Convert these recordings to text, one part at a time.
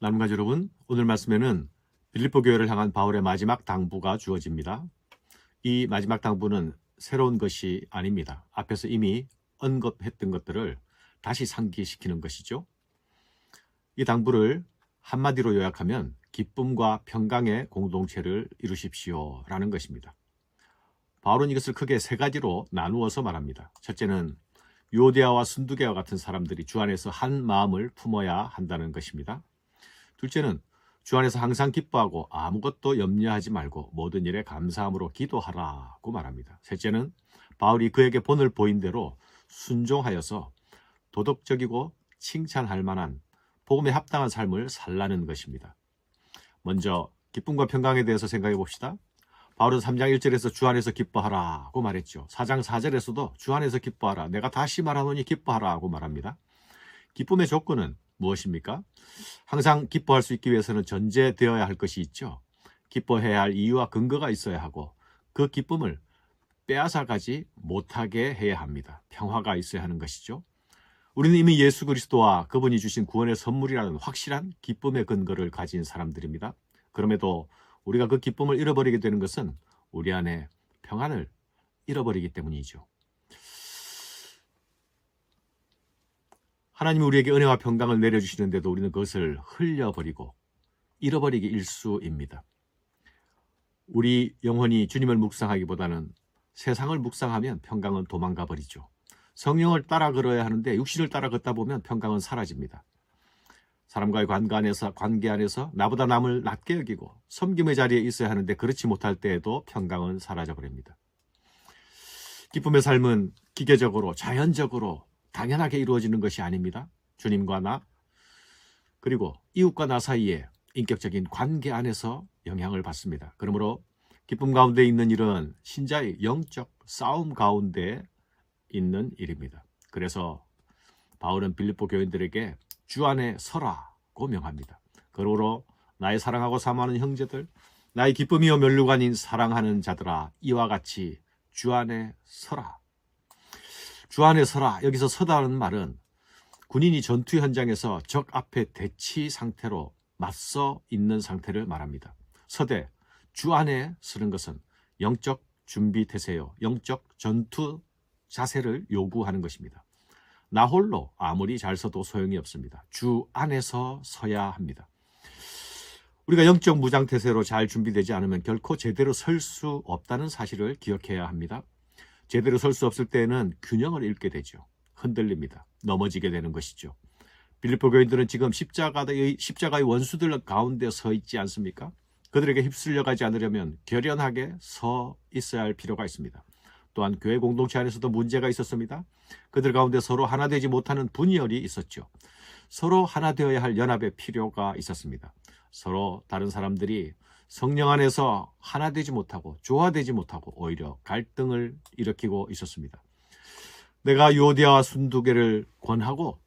나눔가족 여러분, 오늘 말씀에는 빌립보 교회를 향한 바울의 마지막 당부가 주어집니다. 이 마지막 당부는 새로운 것이 아닙니다. 앞에서 이미 언급했던 것들을 다시 상기시키는 것이죠. 이 당부를 한마디로 요약하면 기쁨과 평강의 공동체를 이루십시오 라는 것입니다. 바울은 이것을 크게 세 가지로 나누어서 말합니다. 첫째는 요데아와 순두개와 같은 사람들이 주 안에서 한 마음을 품어야 한다는 것입니다. 둘째는 주 안에서 항상 기뻐하고 아무것도 염려하지 말고 모든 일에 감사함으로 기도하라고 말합니다. 셋째는 바울이 그에게 본을 보인 대로 순종하여서 도덕적이고 칭찬할 만한 복음에 합당한 삶을 살라는 것입니다. 먼저 기쁨과 평강에 대해서 생각해 봅시다. 바울은 3장 1절에서 주 안에서 기뻐하라고 말했죠. 4장 4절에서도 주 안에서 기뻐하라. 내가 다시 말하노니 기뻐하라고 말합니다. 기쁨의 조건은 무엇입니까? 항상 기뻐할 수 있기 위해서는 전제되어야 할 것이 있죠. 기뻐해야 할 이유와 근거가 있어야 하고 그 기쁨을 빼앗아 가지 못하게 해야 합니다. 평화가 있어야 하는 것이죠. 우리는 이미 예수 그리스도와 그분이 주신 구원의 선물이라는 확실한 기쁨의 근거를 가진 사람들입니다. 그럼에도 우리가 그 기쁨을 잃어버리게 되는 것은 우리 안에 평안을 잃어버리기 때문이죠. 하나님이 우리에게 은혜와 평강을 내려주시는데도 우리는 그것을 흘려버리고 잃어버리기 일수입니다. 우리 영혼이 주님을 묵상하기보다는 세상을 묵상하면 평강은 도망가 버리죠. 성령을 따라 걸어야 하는데 육신을 따라 걷다 보면 평강은 사라집니다. 사람과의 관계 안에서, 관계 안에서 나보다 남을 낮게 여기고 섬김의 자리에 있어야 하는데 그렇지 못할 때에도 평강은 사라져 버립니다. 기쁨의 삶은 기계적으로 자연적으로 당연하게 이루어지는 것이 아닙니다. 주님과 나 그리고 이웃과 나 사이에 인격적인 관계 안에서 영향을 받습니다. 그러므로 기쁨 가운데 있는 일은 신자의 영적 싸움 가운데 있는 일입니다. 그래서 바울은 빌립보 교인들에게 주 안에 서라고 명합니다. 그러므로 나의 사랑하고 사모하는 형제들, 나의 기쁨이요 멸류관인 사랑하는 자들아 이와 같이 주 안에 서라. 주 안에 서라. 여기서 서다는 말은 군인이 전투 현장에서 적 앞에 대치 상태로 맞서 있는 상태를 말합니다. 서대 주 안에 서는 것은 영적 준비 태세요. 영적 전투 자세를 요구하는 것입니다. 나 홀로 아무리 잘 서도 소용이 없습니다. 주 안에서 서야 합니다. 우리가 영적 무장 태세로 잘 준비되지 않으면 결코 제대로 설 수 없다는 사실을 기억해야 합니다. 제대로 설 수 없을 때에는 균형을 잃게 되죠. 흔들립니다. 넘어지게 되는 것이죠. 빌립보 교인들은 지금 십자가의, 십자가의 원수들 가운데 서 있지 않습니까? 그들에게 휩쓸려 가지 않으려면 결연하게 서 있어야 할 필요가 있습니다. 또한 교회 공동체 안에서도 문제가 있었습니다. 그들 가운데 서로 하나 되지 못하는 분열이 있었죠. 서로 하나 되어야 할 연합의 필요가 있었습니다. 서로 다른 사람들이 성령 안에서 하나 되지 못하고 조화되지 못하고 오히려 갈등을 일으키고 있었습니다. 내가 요디아와 순두개를 권하고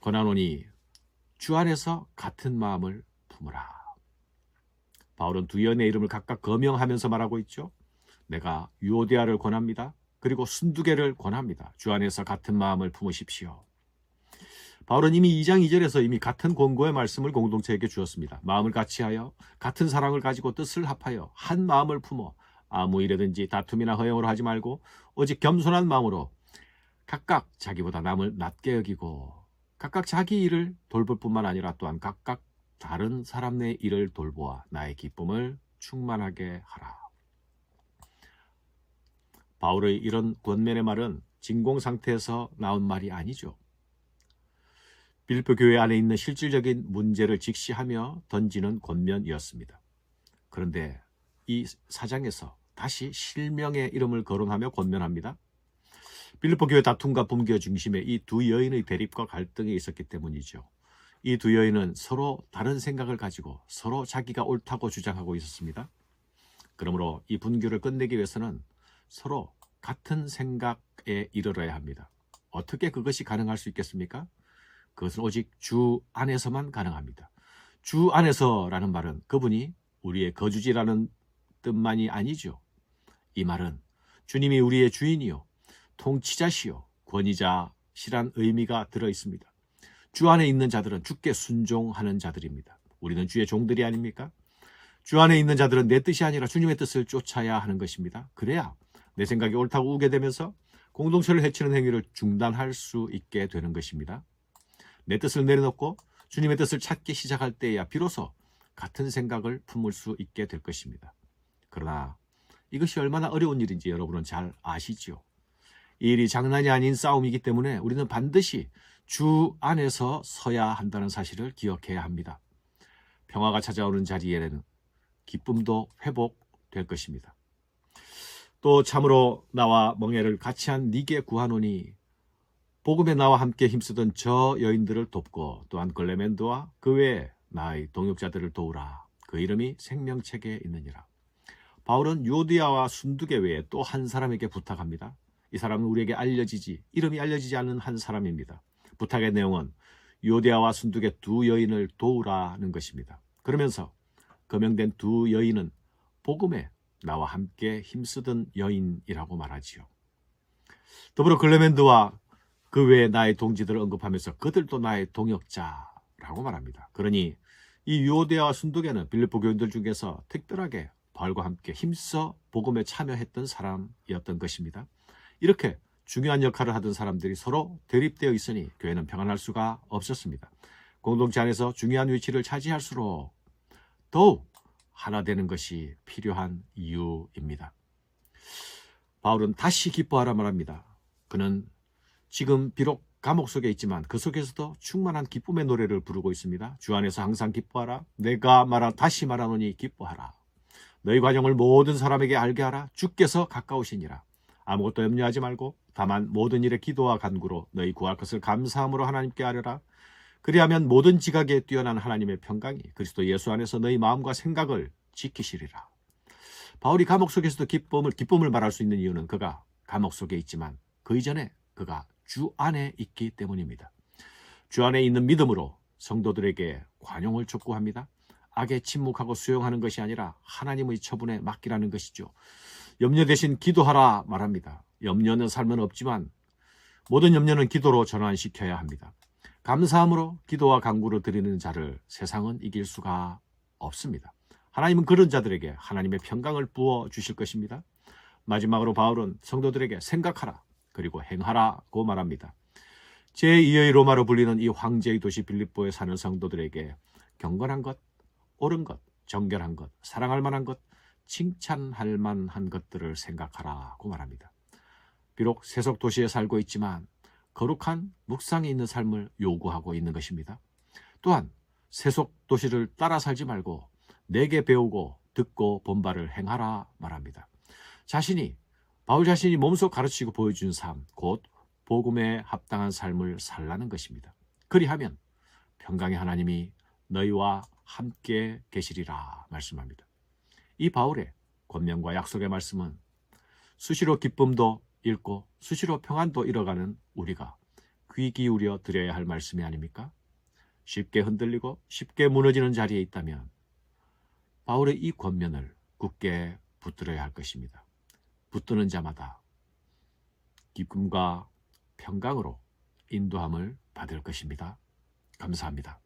권하노니 주 안에서 같은 마음을 품으라. 바울은 두 연의 이름을 각각 거명하면서 말하고 있죠. 내가 유오디아를 권합니다. 그리고 순두개를 권합니다. 주 안에서 같은 마음을 품으십시오. 바울은 이미 2장 2절에서 이미 같은 권고의 말씀을 공동체에게 주었습니다. 마음을 같이하여 같은 사랑을 가지고 뜻을 합하여 한 마음을 품어 아무 일에든지 다툼이나 허영으로 하지 말고 오직 겸손한 마음으로 각각 자기보다 남을 낮게 여기고 각각 자기 일을 돌볼 뿐만 아니라 또한 각각 다른 사람 의 일을 돌보아 나의 기쁨을 충만하게 하라. 바울의 이런 권면의 말은 진공 상태에서 나온 말이 아니죠. 빌립보 교회 안에 있는 실질적인 문제를 직시하며 던지는 권면이었습니다. 그런데 이 사장에서 다시 실명의 이름을 거론하며 권면합니다. 빌립보 교회 다툼과 분교 중심에 이 두 여인의 대립과 갈등이 있었기 때문이죠. 이 두 여인은 서로 다른 생각을 가지고 서로 자기가 옳다고 주장하고 있었습니다. 그러므로 이 분교를 끝내기 위해서는 서로 같은 생각에 이르러야 합니다. 어떻게 그것이 가능할 수 있겠습니까? 그것은 오직 주 안에서만 가능합니다. 주 안에서라는 말은 그분이 우리의 거주지라는 뜻만이 아니죠. 이 말은 주님이 우리의 주인이요, 통치자시요, 권위자시란 의미가 들어 있습니다. 주 안에 있는 자들은 주께 순종하는 자들입니다. 우리는 주의 종들이 아닙니까? 주 안에 있는 자들은 내 뜻이 아니라 주님의 뜻을 쫓아야 하는 것입니다. 그래야 내 생각이 옳다고 우게 되면서 공동체를 해치는 행위를 중단할 수 있게 되는 것입니다. 내 뜻을 내려놓고 주님의 뜻을 찾기 시작할 때야 비로소 같은 생각을 품을 수 있게 될 것입니다. 그러나 이것이 얼마나 어려운 일인지 여러분은 잘 아시지요. 이 일이 장난이 아닌 싸움이기 때문에 우리는 반드시 주 안에서 서야 한다는 사실을 기억해야 합니다. 평화가 찾아오는 자리에는 기쁨도 회복될 것입니다. 또 참으로 나와 멍해를 같이 한 니게 구하노니 복음에 나와 함께 힘쓰던 저 여인들을 돕고 또한 글레멘드와 그 외에 나의 동역자들을 도우라. 그 이름이 생명책에 있느니라. 바울은 유오디아와 순두계 외에 또 한 사람에게 부탁합니다. 이 사람은 우리에게 알려지지 이름이 알려지지 않은 한 사람입니다. 부탁의 내용은 유오디아와 순두계 두 여인을 도우라는 것입니다. 그러면서 거명된 두 여인은 복음에 나와 함께 힘쓰던 여인이라고 말하지요. 더불어 글레멘드와 그 외에 나의 동지들을 언급하면서 그들도 나의 동역자라고 말합니다. 그러니 이 유오데아와 순두개는 빌립보 교인들 중에서 특별하게 바울과 함께 힘써 복음에 참여했던 사람이었던 것입니다. 이렇게 중요한 역할을 하던 사람들이 서로 대립되어 있으니 교회는 평안할 수가 없었습니다. 공동체 안에서 중요한 위치를 차지할수록 더욱 하나 되는 것이 필요한 이유입니다. 바울은 다시 기뻐하라 말합니다. 그는 지금 비록 감옥 속에 있지만 그 속에서도 충만한 기쁨의 노래를 부르고 있습니다. 주 안에서 항상 기뻐하라. 내가 말하 다시 말하노니 기뻐하라. 너희 과정을 모든 사람에게 알게 하라. 주께서 가까우시니라. 아무것도 염려하지 말고 다만 모든 일에 기도와 간구로 너희 구할 것을 감사함으로 하나님께 아뢰라. 그리하면 모든 지각에 뛰어난 하나님의 평강이 그리스도 예수 안에서 너희 마음과 생각을 지키시리라. 바울이 감옥 속에서도 기쁨을 기쁨을 말할 수 있는 이유는 그가 감옥 속에 있지만 그 이전에 그가 주 안에 있기 때문입니다. 주 안에 있는 믿음으로 성도들에게 관용을 촉구합니다. 악에 침묵하고 수용하는 것이 아니라 하나님의 처분에 맡기라는 것이죠. 염려 대신 기도하라 말합니다. 염려는 삶은 없지만 모든 염려는 기도로 전환시켜야 합니다. 감사함으로 기도와 강구를 드리는 자를 세상은 이길 수가 없습니다. 하나님은 그런 자들에게 하나님의 평강을 부어 주실 것입니다. 마지막으로 바울은 성도들에게 생각하라 그리고 행하라고 말합니다. 제2의 로마로 불리는 이 황제의 도시 빌립보에 사는 성도들에게 경건한 것, 옳은 것, 정결한 것, 사랑할 만한 것, 칭찬할 만한 것들을 생각하라고 말합니다. 비록 세속 도시에 살고 있지만 거룩한 묵상이 있는 삶을 요구하고 있는 것입니다. 또한 세속 도시를 따라 살지 말고 내게 배우고 듣고 본바를 행하라 말합니다. 자신이 바울 자신이 몸소 가르치고 보여준 삶, 곧 복음에 합당한 삶을 살라는 것입니다. 그리하면 평강의 하나님이 너희와 함께 계시리라 말씀합니다. 이 바울의 권면과 약속의 말씀은 수시로 기쁨도 잃고 수시로 평안도 잃어가는 우리가 귀 기울여 드려야 할 말씀이 아닙니까? 쉽게 흔들리고 쉽게 무너지는 자리에 있다면 바울의 이 권면을 굳게 붙들어야 할 것입니다. 붙드는 자마다 기쁨과 평강으로 인도함을 받을 것입니다. 감사합니다.